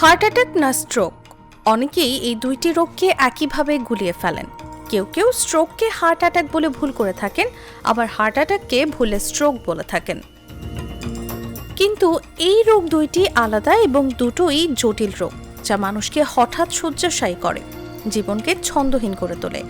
Heart attack না stroke? অনেকেই এই দুইটি রোগকে একইভাবে গুলিয়ে ফেলেন। কেউ কেউ স্ট্রোককে হার্ট অ্যাটাক বলে ভুল করে থাকেন, আবার হার্ট অ্যাটাককে ভুলে স্ট্রোক বলে থাকেন। কিন্তু এই রোগ দুইটি আলাদা এবং দুটোই জটিল রোগ, যা মানুষকে হঠাৎ শয্যাশায়ী করে, জীবনকে ছন্দহীন করে তোলে।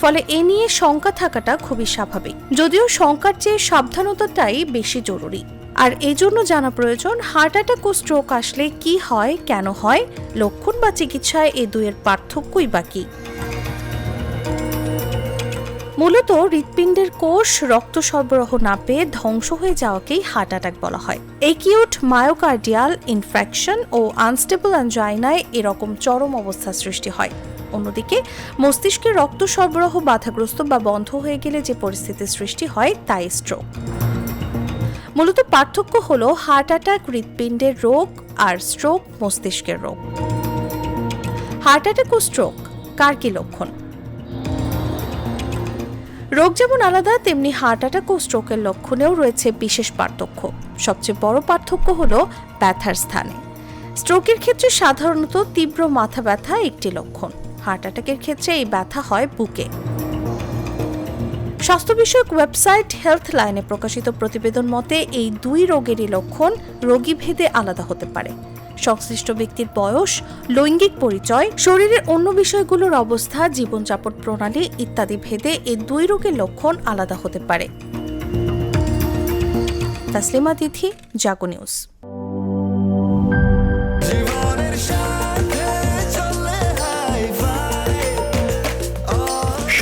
ফলে এ নিয়ে শঙ্কা থাকাটা খুবই স্বাভাবিক। যদিও শঙ্কার চেয়ে সাবধানতাটাই বেশি জরুরি। আর এই জন্য জানা প্রয়োজন হার্ট অ্যাটাক ও স্ট্রোক আসলে কি হয়, কেন হয়, লক্ষণ বা চিকিৎসায় এ দুয়ের পার্থক্যই বা কী? মূলত হৃৎপিণ্ডের কোষ রক্ত সরবরাহ না পেয়ে ধ্বংস হয়ে যাওয়াকেই হার্ট অ্যাটাক বলা হয়। একিউট মায়োকার্ডিয়াল ইনফ্রাকশন ও আনস্টেবল অ্যাঞ্জাইনায় এরকম চরম অবস্থা সৃষ্টি হয়। অন্যদিকে, মস্তিষ্কে রক্ত সরবরাহ বাধাগ্রস্ত বা বন্ধ হয়ে গেলে যে পরিস্থিতির সৃষ্টি হয়, তাই স্ট্রোক মূলত পার্থক্য হল হার্ট অ্যাটাক, হৃৎপিণ্ডের রোগ আর স্ট্রোক, মস্তিষ্কের রোগ। হার্ট অ্যাটাক ও স্ট্রোক, কার কি লক্ষণ? রোগ যেমন আলাদা, তেমনি হার্ট অ্যাটাক ও স্ট্রোকের লক্ষণেও রয়েছে বিশেষ পার্থক্য। সবচেয়ে বড় পার্থক্য হল ব্যথার স্থানে। স্ট্রোকের ক্ষেত্রে সাধারণত তীব্র মাথা ব্যথা একটি লক্ষণ। হার্ট অ্যাটাকের ক্ষেত্রে এই ব্যথা হয় বুকে। স্বাস্থ্য বিষয়ক ওয়েবসাইট হেলথ লাইনে প্রকাশিত প্রতিবেদন মতে, এই দুই রোগেরই লক্ষণ রোগী ভেদে আলাদা হতে পারে। সংশ্লিষ্ট ব্যক্তির বয়স, লৈঙ্গিক পরিচয়, শরীরের অন্য বিষয়গুলোর অবস্থা, জীবনযাপন প্রণালী ইত্যাদি ভেদে এই দুই রোগের লক্ষণ আলাদা হতে পারে। তাসলিমা তিথি, জাগো নিউজ।